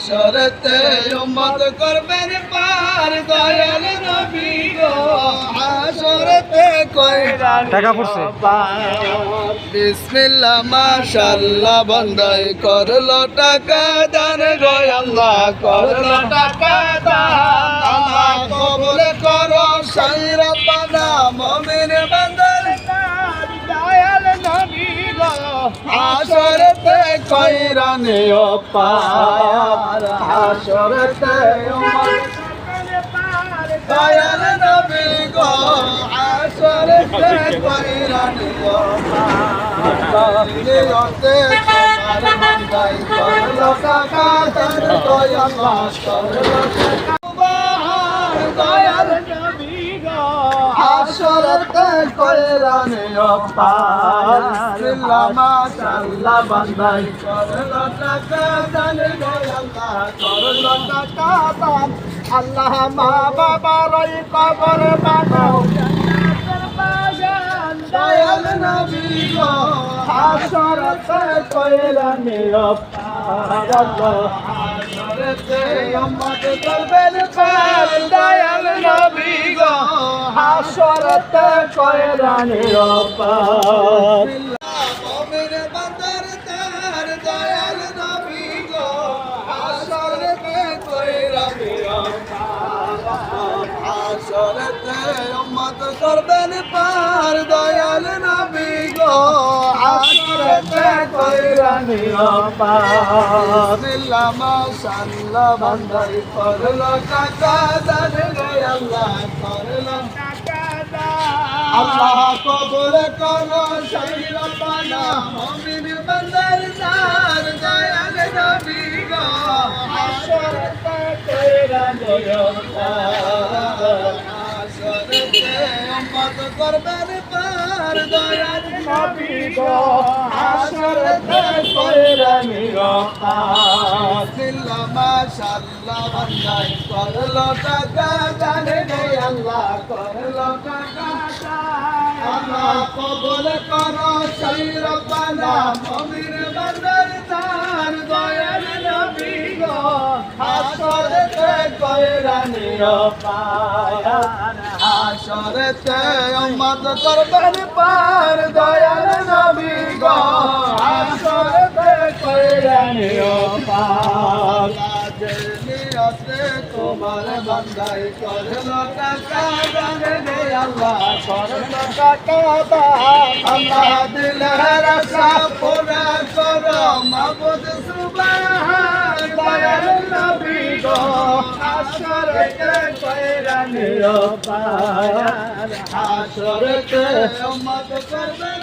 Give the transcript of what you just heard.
আসরতে উম্মত করবেন পার দয়াল নবী গো। আসরতে কইরা টাকা পড়ছে। বিসমিল্লাহ মাশাআল্লাহ বন্দাই করল টাকা দান গো আল্লাহ করল টাকা দান। আসরতে কইরা নিও পার আসরতে উম্মত দয়াল নবী গো আসরতে কইরা নিও পার। নিয়তে তোমার দয়াল করল আসরতে কইরা নিও পার বিসমিল্লাহ, মাশাআল্লাহ, বান্দাই। করল টাকা দান দয়াল করল টাকা দান আল্লাহ মা বাবার ওই কবর বানাও। দয়াল নবী গো, হাসরতে পার দয়াল নবী গো হাসরতে কইরা নিও পার করবেন পার দয়াল নবী গো আসরতে কইরা নিও পার বিল্লাহ মাশাআল্লাহ বান্দাই করল দান গো আল্লাহ করল। আল্লাহ কবুল করো সেই রব্বানা মুমিন বান্দার দান দয়াল নবী গো। আসরতে কইরা নিও পার আসরতে উম্মত করবেন পার দয়াল নবী গো। আসরতে কইরা নিও মাশাআল্লাহ বান্দাই করল টাকা, জানে রে আল্লাহ, করল টাকা আল্লাহ কবুল করো, সেই রব্বানা, মুমিন বান্দার তার দয়াল নবী গো। হাসরতে কইরা নিও পায়ার হাসরতে উম্মত করবেন পার দয়াল নবী গো। হাসরতে কইরা নিও পার নিয়তে তোমার বান্দাই করল টাকা, জানে রে আল্লাহ, করল টাকা দান আল্লাহ দিলের আশা পুরা করো। মাবুদ সুবহান, দয়াল নবী গো করবেন